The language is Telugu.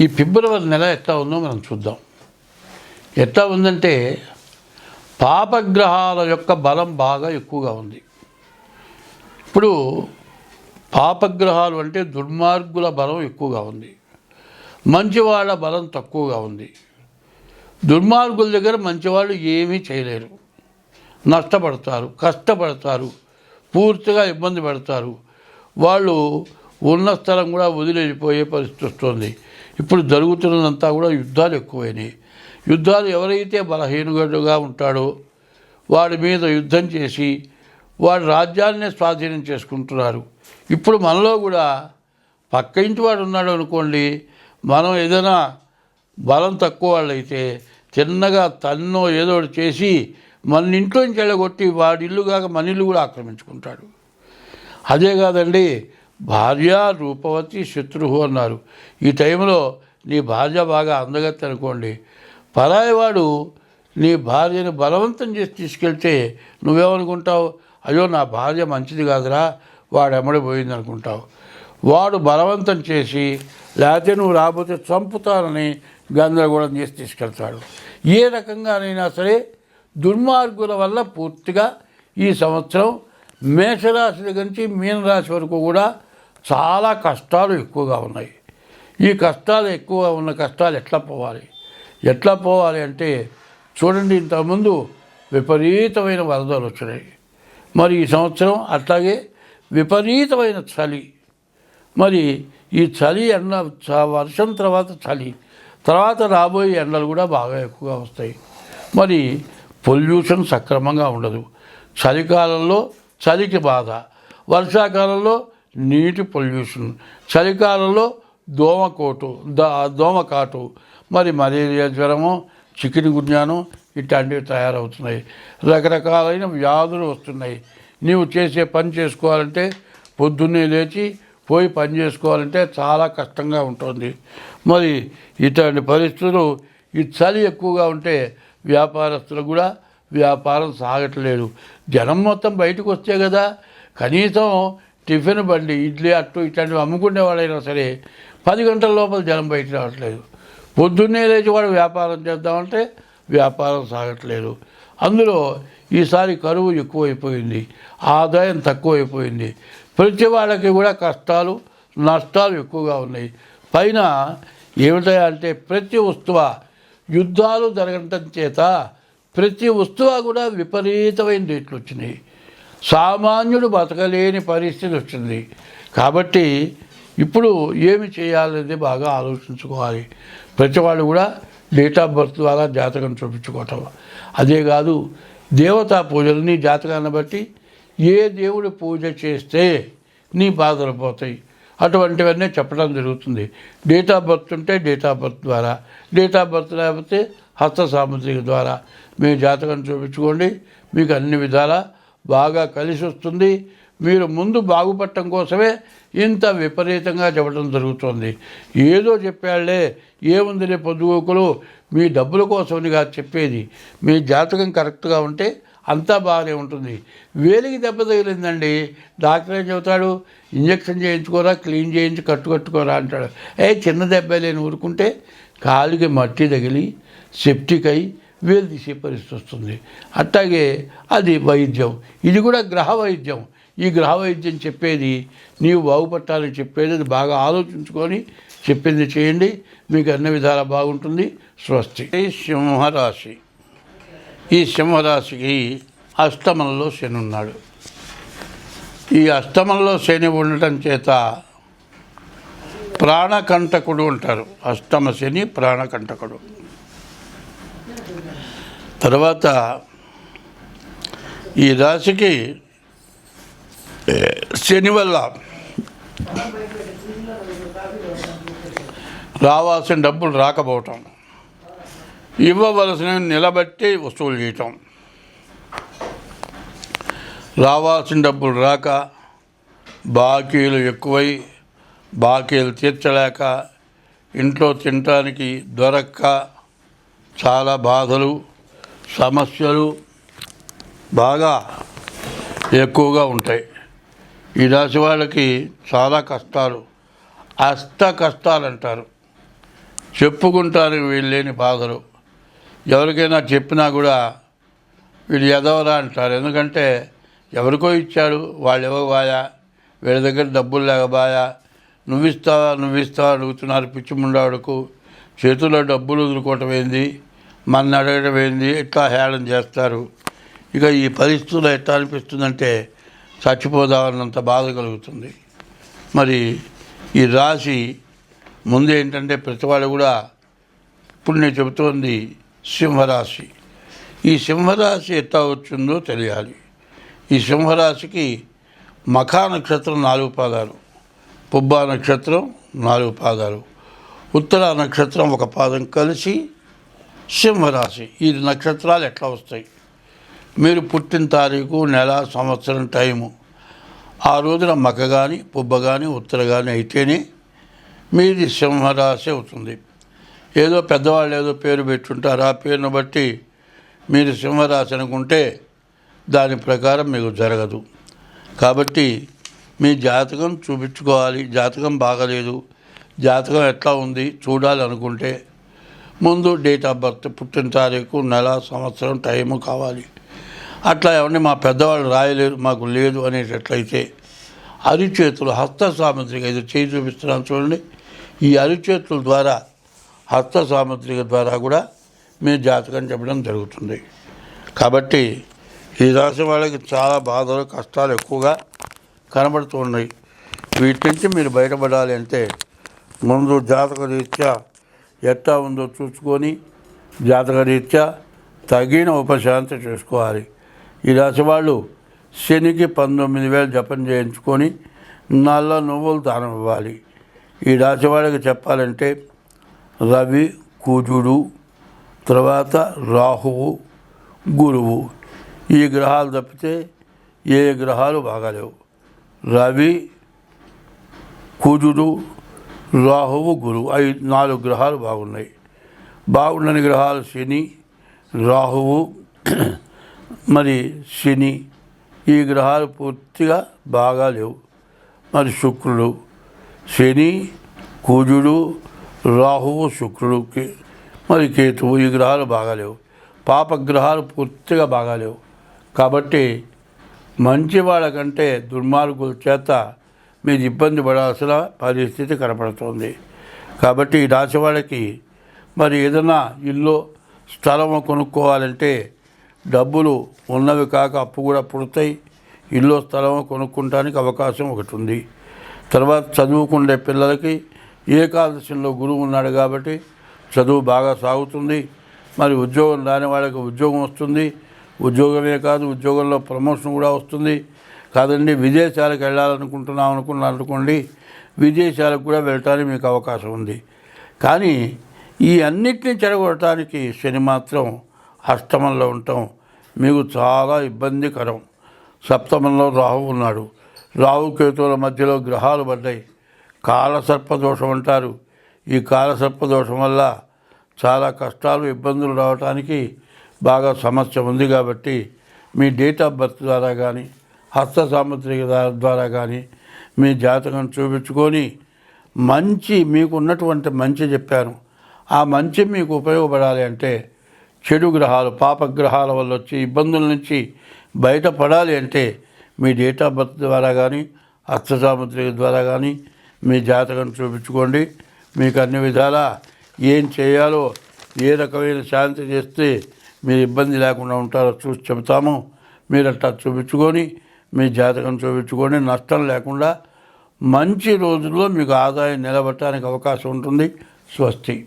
ఈ ఫిబ్రవరి నెల ఎట్లా ఉందో మనం చూద్దాం. ఎట్లా ఉందంటే పాపగ్రహాల యొక్క బలం బాగా ఎక్కువగా ఉంది. ఇప్పుడు పాపగ్రహాలు అంటే దుర్మార్గుల బలం ఎక్కువగా ఉంది. మంచివాళ్ళ బలం తక్కువగా ఉంది. దుర్మార్గుల దగ్గర మంచివాళ్ళు ఏమీ చేయలేరు. నష్టపడతారు కష్టపడతారు పూర్తిగా ఇబ్బంది పడతారు. వాళ్ళు ఉన్న స్థలం కూడా వదిలేసిపోయే పరిస్థితి వస్తుంది. ఇప్పుడు జరుగుతున్నదంతా కూడా యుద్ధాలు ఎక్కువైనాయి. యుద్ధాలు ఎవరైతే బలహీనగడుగా ఉంటాడో వాడి మీద యుద్ధం చేసి వాడి రాజ్యాన్నే స్వాధీనం చేసుకుంటున్నారు. ఇప్పుడు మనలో కూడా పక్క ఇంటి వాడు ఉన్నాడు అనుకోండి మనం ఏదైనా బలం తక్కువ వాళ్ళైతే చిన్నగా తన్నో ఏదో ఒకటి చేసి మన ఇంట్లోంచి వెళ్ళగొట్టి వాడి ఇల్లు కాక మన ఇల్లు కూడా ఆక్రమించుకుంటాడు. అదే కాదండి భార్య రూపవతి శత్రువు అన్నారు. ఈ టైంలో నీ భార్య బాగా అందగత్తి అనుకోండి. పరాయవాడు నీ భార్యని బలవంతం చేసి తీసుకెళ్తే నువ్వేమనుకుంటావు? అయ్యో నా భార్య మంచిది కాదురా వాడు ఎమ్మడిపోయింది అనుకుంటావు వాడు బలవంతం చేసి లేకపోతే నువ్వు రాబోతే చంపుతానని గందరగోళం చేసి తీసుకెళ్తాడు. ఏ రకంగానైనా సరే దుర్మార్గుల వల్ల పూర్తిగా ఈ సంవత్సరం మేషరాశి దగ్గర నుంచి మీనరాశి వరకు కూడా చాలా కష్టాలు ఎక్కువగా ఉన్నాయి. ఈ కష్టాలు ఎక్కువగా ఉన్న కష్టాలు ఎట్లా పోవాలి? ఎట్లా పోవాలి అంటే చూడండి ఇంతకుముందు విపరీతమైన వరదలు వచ్చినాయి. మరి ఈ సంవత్సరం అట్లాగే విపరీతమైన చలి. మరి ఈ చలి ఎండ చ- వర్షం తర్వాత చలి. తర్వాత రాబోయే ఎండలు కూడా బాగా ఎక్కువగా వస్తాయి. మరి పొల్యూషన్ సక్రమంగా ఉండదు. చలికాలంలో చలికి బాధ. వర్షాకాలంలో నీటి పొల్యూషన్. చలికాలంలో దోమకోటు ద దోమకాటు మరి మలేరియా జ్వరము చికెన్ గున్యాను ఇట్లాంటివి తయారవుతున్నాయి. రకరకాలైన వ్యాధులు వస్తున్నాయి. నీవు చేసే పని చేసుకోవాలంటే పొద్దున్నే లేచి పోయి పని చేసుకోవాలంటే చాలా కష్టంగా ఉంటుంది. మరి ఇటువంటి పరిస్థితులు ఈ చలి ఎక్కువగా ఉంటే వ్యాపారస్తులు కూడా వ్యాపారం సాగట్లేదు. జనం మొత్తం బయటకు వస్తే కదా కనీసం టిఫిన్ బండి ఇడ్లీ అట్టు ఇట్లాంటివి అమ్ముకునే వాళ్ళైనా సరే పది గంటల లోపల జనం బయట రావట్లేదు. పొద్దున్నే లేచి వాడు వ్యాపారం చేద్దామంటే వ్యాపారం సాగట్లేదు. అందులో ఈసారి కరువు ఎక్కువైపోయింది. ఆదాయం తక్కువైపోయింది. ప్రతి వాళ్ళకి కూడా కష్టాలు నష్టాలు ఎక్కువగా ఉన్నాయి. పైన ఏమిటంటే ప్రతి వస్తువ యుద్ధాలు జరగటం చేత ప్రతి వస్తువు కూడా విపరీతమైన రేట్లు వచ్చినాయి. సామాన్యుడు బతకలేని పరిస్థితి వచ్చింది. కాబట్టి ఇప్పుడు ఏమి చేయాలనేది బాగా ఆలోచించుకోవాలి. ప్రతి వాళ్ళు కూడా డేట్ ఆఫ్ బర్త్ ద్వారా జాతకం చూపించుకోవటం. అదే కాదు దేవతా పూజలు నీ జాతకాన్ని బట్టి ఏ దేవుడు పూజ చేస్తే నీ బాధలు పోతాయి. అటువంటివన్నీ చెప్పడం జరుగుతుంది. డేట్ ఆఫ్ బర్త్ ఉంటే డేట్ ఆఫ్ బర్త్ ద్వారా డేట్ ఆఫ్ బర్త్ లేకపోతే హస్త సాముద్రిక ద్వారా. మీ జాతకం చూపించుకోండి. మీకు అన్ని విధాలా బాగా కలిసి వస్తుంది. మీరు ముందు బాగుపడటం కోసమే ఇంత విపరీతంగా చెప్పడం జరుగుతుంది. ఏదో చెప్పాళ్ళే ఏముందిలే పొద్దుగోకులు మీ డబ్బుల కోసమనిగా చెప్పేది. మీ జాతకం కరెక్ట్గా ఉంటే అంతా బాగానే ఉంటుంది. వేలికి దెబ్బ తగిలిందండి. డాక్టర్ ఏం చెబుతాడు? ఇంజక్షన్ చేయించుకోరా క్లీన్ చేయించి కట్టు కట్టుకోరా అంటాడు. ఏ చిన్న దెబ్బ లేని ఊరుకుంటే కాలికి మట్టి తగిలి సెప్టిక్ అయి వేలు తీసే పరిస్థితి వస్తుంది. అట్లాగే అది వైద్యం. ఇది కూడా గ్రహ వైద్యం. ఈ గ్రహ వైద్యం చెప్పేది నీవు బాగుపట్టాలని చెప్పేది అది బాగా ఆలోచించుకొని చెప్పింది చేయండి. మీకు అన్ని విధాలా బాగుంటుంది. స్వస్తి. ఈ సింహరాశి. ఈ సింహరాశికి అష్టమంలో శని ఉన్నాడు. ఈ అష్టమంలో శని ఉండటం చేత ప్రాణకంటకుడు అంటారు అష్టమ శని ప్రాణకంటకుడు. తర్వాత ఈ రాశికి శని వల్ల రావాల్సిన డబ్బులు రాకపోవటం ఇవ్వవలసినవి నిలబట్టి వసూలు చేయటం. రావాల్సిన డబ్బులు రాక బాకీలు ఎక్కువై బాకీలు తీర్చలేక ఇంట్లో తినటానికి దొరక్క చాలా బాధలు సమస్యలు బాగా ఎక్కువగా ఉంటాయి. ఈ రాశి వాళ్ళకి చాలా కష్టాలు. అష్ట కష్టాలు అంటారు చెప్పుకుంటానికి వీళ్ళేని బాధలు. ఎవరికైనా చెప్పినా కూడా వీడు ఎదవరా అంటారు. ఎందుకంటే ఎవరికో ఇచ్చాడు వాళ్ళు ఇవ్వబాయా? వీళ్ళ దగ్గర డబ్బులు లేకబాయా నువ్వు ఇస్తావా? నువ్వు ఇస్తావా? అడుగుతున్నారు పిచ్చి ముండాడుకు. చేతుల్లో డబ్బులు వదులుకోవటం ఏంది? మన అడగడం ఏంది? ఎట్లా హేళన చేస్తారు? ఇక ఈ పరిస్థితుల్లో ఎట్లా అనిపిస్తుందంటే చచ్చిపోదామన్నంత బాధ కలుగుతుంది. మరి ఈ రాశి ముందు ఏంటంటే ప్రతివాడు కూడా ఇప్పుడు నేను చెబుతోంది సింహరాశి. ఈ సింహరాశి ఎట్లా వచ్చిందో తెలియాలి. ఈ సింహరాశికి మఖా నక్షత్రం నాలుగు పాదాలు పుబ్బా నక్షత్రం నాలుగు పాదాలు ఉత్తర నక్షత్రం ఒక పాదం కలిసి సింహరాశి. ఈ నక్షత్రాలు ఎట్లా వస్తాయి? మీరు పుట్టిన తారీఖు నెల సంవత్సరం టైము. ఆ రోజున మక కానీ పుబ్బ కానీ ఉత్తర కానీ అయితేనే మీది సింహరాశి అవుతుంది. ఏదో పెద్దవాళ్ళు ఏదో పేరు పెట్టుంటారు. ఆ పేరును బట్టి మీరు సింహరాశి అనుకుంటే దాని ప్రకారం మీకు జరగదు. కాబట్టి మీ జాతకం చూపించుకోవాలి. జాతకం బాగలేదు. జాతకం ఎట్లా ఉంది? చూడాలనుకుంటే ముందు డేట్ ఆఫ్ బర్త్ పుట్టిన తారీఖు నెల సంవత్సరం టైము కావాలి. అట్లా ఎవరిని మా పెద్దవాళ్ళు రాయలేరు మాకు లేదు అనేటట్లయితే అరిచేతులు హస్త సాముద్రిక ఇది చేయి చూపిస్తున్నాను చూడండి. ఈ అరిచేతుల ద్వారా హస్త సాముద్రిక ద్వారా కూడా మీ జాతకం చెప్పడం జరుగుతుంది. కాబట్టి ఈ రాశి వాళ్ళకి చాలా బాధలు కష్టాలు ఎక్కువగా కనబడుతూ ఉన్నాయి. వీటి నుంచి మీరు బయటపడాలి అంటే ముందు జాతక రీత్యా ఎట్టా ఉందో చూసుకొని జాతకరీత్యా తగిన ఉపశాంతి చేసుకోవాలి. ఈ రాశి వాళ్ళు శనికి పంతొమ్మిది వేలు జపం చేయించుకొని నల్ల నువ్వులు దానం ఇవ్వాలి. ఈ రాశి వాళ్ళకి చెప్పాలంటే రవి కూజుడు తర్వాత రాహువు గురువు ఈ గ్రహాలు తప్పితే ఏ గ్రహాలు బాగాలేవు. రవి కూజుడు రాహువు గురువు. ఐదు నాలుగు గ్రహాలు బాగున్నాయి. బాగుండని గ్రహాలు శని రాహువు మరి శని. ఈ గ్రహాలు పూర్తిగా బాగా లేవు. మరి శుక్రుడు శని కుజుడు రాహువు శుక్రుడుకి మరి కేతువు ఈ గ్రహాలు బాగాలేవు పాపగ్రహాలు పూర్తిగా బాగాలేవు కాబట్టి మంచి వాళ్ళకంటే దుర్మార్గుల చేత మీరు ఇబ్బంది పడాల్సిన పరిస్థితి కనపడుతుంది. కాబట్టి ఈ రాశి వాళ్ళకి మరి ఏదైనా ఇల్లు స్థలం కొనుక్కోవాలంటే డబ్బులు ఉన్నవి కాక అప్పు కూడా పుడతాయి. ఇల్లు స్థలం కొనుక్కోవడానికి అవకాశం ఒకటి ఉంది. తర్వాత చదువుకునే పిల్లలకి ఏకాదశిలో గురువు ఉన్నాడు కాబట్టి చదువు బాగా సాగుతుంది. మరి ఉద్యోగం రాని వాళ్ళకి ఉద్యోగం వస్తుంది. ఉద్యోగమే కాదు ఉద్యోగంలో ప్రమోషన్ కూడా వస్తుంది. కాదండి విదేశాలకు వెళ్ళాలనుకుంటున్నాం అనుకున్నారు అనుకోండి విదేశాలకు కూడా వెళ్ళటానికి మీకు అవకాశం ఉంది. కానీ ఈ అన్నిటిని చెడగొట్టడానికి శని మాత్రం అష్టమంలో ఉండటం మీకు చాలా ఇబ్బందికరం. సప్తమంలో రాహు ఉన్నాడు. రాహు కేతువుల మధ్యలో గ్రహాలు పడ్డాయి. కాలసర్పదోషం అంటారు. ఈ కాలసర్ప దోషం వల్ల చాలా కష్టాలు ఇబ్బందులు రావడానికి బాగా సమస్య ఉంది కాబట్టి మీ డేట్ ఆఫ్ బర్త్ ద్వారా కానీ హస్త సాముద్రిక ద్వారా- కానీ మీ జాతకం చూపించుకొని మంచి మీకు ఉన్నటువంటి మంచి చెప్పాను. ఆ మంచి మీకు ఉపయోగపడాలి అంటే చెడు గ్రహాలు పాపగ్రహాల వల్ల వచ్చే ఇబ్బందుల నుంచి బయటపడాలి అంటే మీ డేట్ ఆఫ్ బర్త్ ద్వారా కానీ హస్త సాముద్రిక ద్వారా కానీ మీ జాతకం చూపించుకోండి. మీకు అన్ని విధాలా ఏం చేయాలో ఏ రకమైన శాంతి చేస్తే మీరు ఇబ్బంది లేకుండా ఉంటారో చూసి చెబుతాము. మీరు అట్లా చూపించుకొని మీ జాతకం చూపించుకొని నష్టం లేకుండా మంచి రోజుల్లో మీకు ఆదాయం నిలబట్టడానికి అవకాశం ఉంటుంది. స్వస్తి.